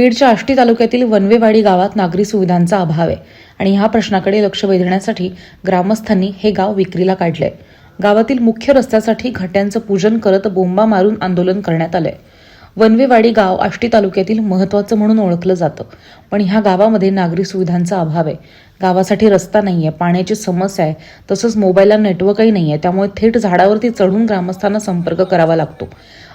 बीडच्या आष्टी तालुक्यातील वनवेवाडी गावात नागरी सुविधांचा अभाव आहे आणि ह्या प्रश्नाकडे लक्ष वेधण्यासाठी ग्रामस्थांनी हे गाव विक्रीला काढलंय. गावातील मुख्य रस्त्यासाठी घट्यांचं पूजन करत बोंबा मारून आंदोलन करण्यात आलंय. वनवेवाडी गाव आष्टी तालुक्यातील महत्वाचं म्हणून ओळखलं जातं पण ह्या गावामध्ये नागरी सुविधांचा अभाव आहे. गावासाठी रस्ता नाही आहे पाण्याची समस्या आहे तसंच मोबाईलला नेटवर्कही नाही आहे त्यामुळे थेट झाडावरती चढून ग्रामस्थांना संपर्क करावा लागतो.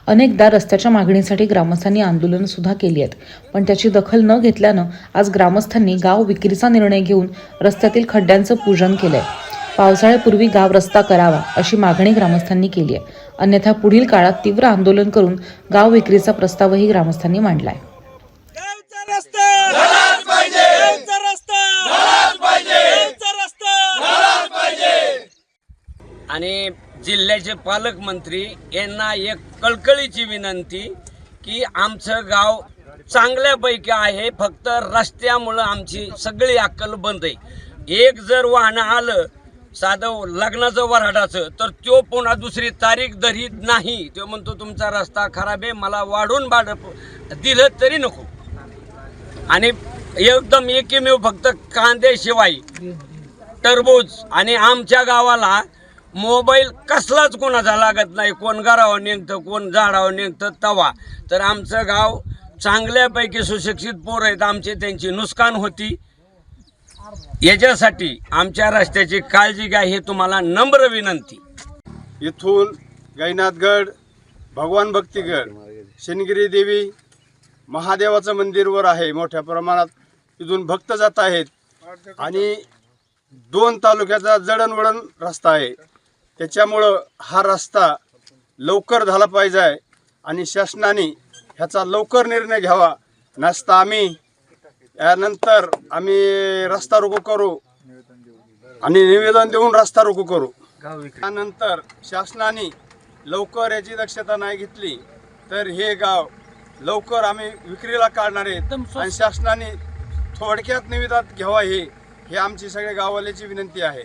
अनेकदा रस्त्याच्या मागणीसाठी ग्रामस्थांनी आंदोलनं सुद्धा केली आहेत. पण त्याची दखल न घेतल्यानं आज ग्रामस्थांनी गाव विक्रीचा निर्णय घेऊन रस्त्यातील खड्ड्यांचं पूजन केलंय. पावसाळ्यापूर्वी गाव रस्ता करावा अशी मागणी ग्रामस्थांनी केली आहे. अन्यथा पुढील काळात तीव्र आंदोलन करून गाव विक्रीचा प्रस्तावही ग्रामस्थांनी मांडलाय. आहे रस्ता झालाच पाहिजे गावचा रस्ता झालाच पाहिजे गावचा रस्ता आणि जिल्ह्याचे पालकमंत्री यांना एक कळकळीची विनंती की आमचं गाव चांगल्यापैकी आहे फक्त रस्त्यामुळं आमची सगळी अक्कल बंद आहे. एक जर वाहनं आलं साधं लग्नाचं वराडाचं तर तो पुन्हा दुसरी तारीख धरीत नाही. तो म्हणतो तुमचा रस्ता खराब आहे मला वाढून भाडं दिलं तरी नको. आणि एकदम एकमेव फक्त कांद्याशिवाय टरबूज आणि आमच्या गावाला मोबाईल कसलाच कोणाचा लागत नाही. कोण घरावर निघतं कोण झाडावर निघतं तवा. तर आमचं गाव चांगल्यापैकी सुशिक्षित पोरं आहेत. आमचे त्यांची नुकसान होती. याच्यासाठी आमच्या रस्त्याची काळजी घ्या हे तुम्हाला नम्र विनंती. इथून गैनाथगड भगवान भक्तीगड शनिगिरी देवी महादेवाचं मंदिरवर आहे. मोठ्या प्रमाणात तिथून भक्त जात आहेत. आणि दोन तालुक्याचा जडणवडण रस्ता आहे. त्याच्यामुळं हा रस्ता लवकर झाला पाहिजे आहे आणि शासनाने ह्याचा लवकर निर्णय घ्यावा. नसता आम्ही यानंतर आम्ही रस्ता रोको करू आणि निवेदन देऊन रस्ता रोको करू. त्यानंतर शासनाने लवकर याची दक्षता नाही घेतली तर हे गाव लवकर आम्ही विक्रीला काढणार आहेत आणि शासनाने थोडक्यात निवेदन घ्यावा हे हे आमची सगळ्या गाववाल्याची विनंती आहे.